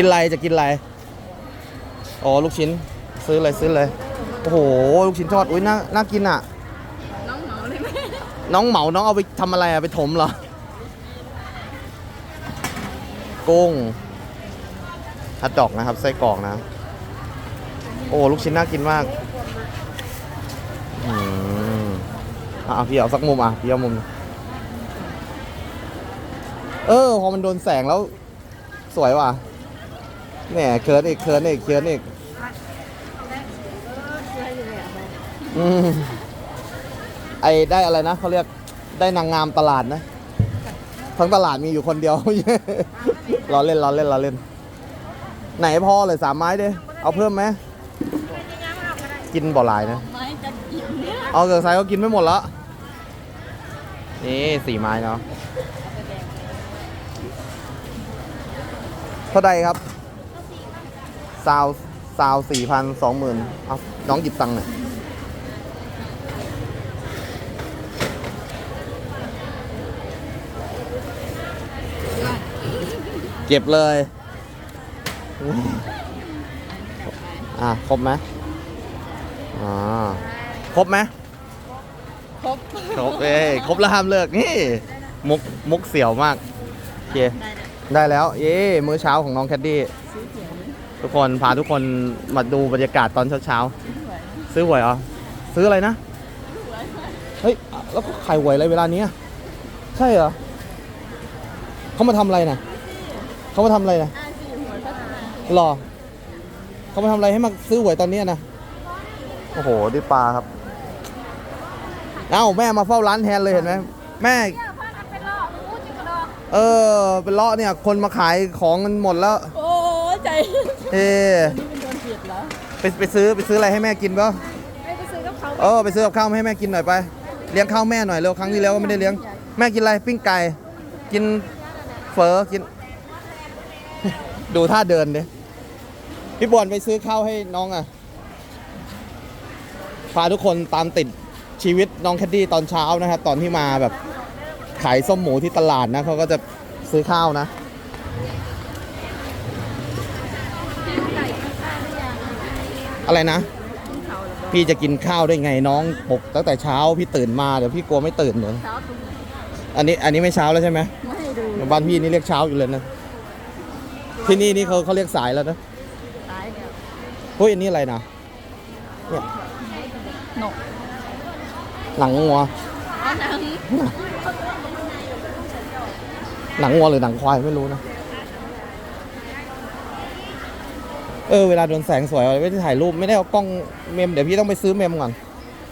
กินอะไรจะกินอะไร อ๋อลูกชิ้น ซื้อเลยซื้อเลย โอ้โห ลูกชิ้นทอด อุ้ยน่าน่ากินอะ น้องเหมาเลยไหมน้องเหมา น้องเอาไปทำอะไรอะไปถมเหรอ กุ้งฮัทดอกนะครับ ไส้กรอกนะ โอ้ ลูกชิ้นน่ากินมากอืมอะพี่เอาสักมุมอะ พี่เอามุม เออ พอมันโดนแสงแล้ว สวยว่ะ แหมเคิร์นอีกเคิร์นอีกเคิร์นอีกอืมไอได้อะไรนะเขาเรียกได้นางงามตลาดนะ ทั้งตลาดมีอยู่คนเดียวรอเล่นรอเล่นรอเล่น ไหนพอเลยสามไม้ดิเอาเพิ่มไหมกินบ่อลายนะเอาเกิดไซก็กินไม่หมดล้วนี่สี่ไม้เนาะเท่าใดครับ ซาวซาวสี่พันสองหมื่นเอาน้องหยิบตังค์หน่อยเก็บเลย อะ ครบไหมอ่าครบไหมครบ ครบเอ้ยครบแล้วห้ามเลิกนี่ มุก มุกเสี่ยวมากโอเคได้แล้วได้แล้วเย้มื้อเช้าของน้องแคดดี้ ทุกคนพาทุกคนมาดูบรรยากาศตอนเช้าซื้อหวยๆซื้อหวยเหรอซื้ออะไรนะเฮ้ยแล้วก็ขายหวยอะไรเวลานี้อะใช่เหรอเขามาทำอะไรนะเขามาทำอะไรนะอ่าซื้อหวยพัฒนาหรอเขามาทำอะไรให้มาซื้อหวยตอนเนี้ยนะโอ้โหดิปลาครับเอ้าแม่มาเฝ้าร้านแทนเลยเห็นไหมแม่เนี่ยพากันไปรอบอู้จิกระดอกเออเป็นเลาะเนี่ย คนมาขายของกันหมดแล้ว โอ้ใจ เออนี่เป็นโดนเบียดเหรอไปไปซื้อไปซื้ออะไรให้แม่กินเปล่าไม่ไปซื้อกับเขาเออไปซื้อกับข้าวมาให้แม่กินหน่อยไป เลี้ยงข้าวแม่หน่อยเร็วครั้งที่แล้วก็ไม่ได้เลี้ยง แม่กินอะไรปิ้งไก่ กินเฟอกิน ดูท่าเดินดิพี่บอลไปซื้อข้าวให้น้องอะ พาทุกคนตามติดชีวิตน้องแคดดี้ตอนเช้านะครับ ตอนที่มาแบบขายส้มหมูที่ตลาดนะเขาก็จะซื้อข้าวนะ ไก่กินข้าวหรือยัง อะไรนะกินข้าวหรือเปล่าพี่จะกินข้าวได้ไงน้องปลุกตั้งแต่เช้าพี่ตื่นมาเดี๋ยวพี่กลัวไม่ตื่นเดี๋ยวเช้าตรงไหนอันนี้อันนี้ไม่เช้าแล้วใช่ไหมไม่ให้ดูบ้านพี่นี่เรียกเช้าอยู่เลยนะที่นี่นี่เขาเขาเรียกสายแล้วนะตายเนี่ยเฮ้ยอันนี้อะไรนะเนี่ยหนกหนังงัวอ๋อหนังหนังงัวหรือหนังควายไม่รู้นะ เออเวลาโดนแสงสวยไม่ได้ถ่ายรูปไม่ได้เอากล้องเมมเดี๋ยวพี่ต้องไปซื้อเมมก่อน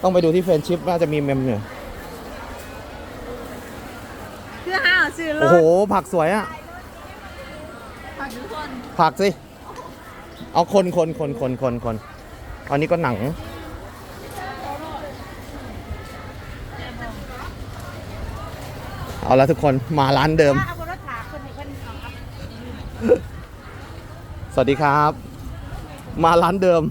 ต้องไปดูที่เฟรนชิพน่าจะมีเมมเนี่ยคือห้าวซื้อเลโอ้ยโหผักสวยอะฝากทุกคนผักสิ เอาคนคนคนคนคนคนอันนี้ก็หนัง เอาละทุกคนมาร้านเดิม เอารถถาคนให้คนเอาครับ สวัสดีครับ มาร้านเดิม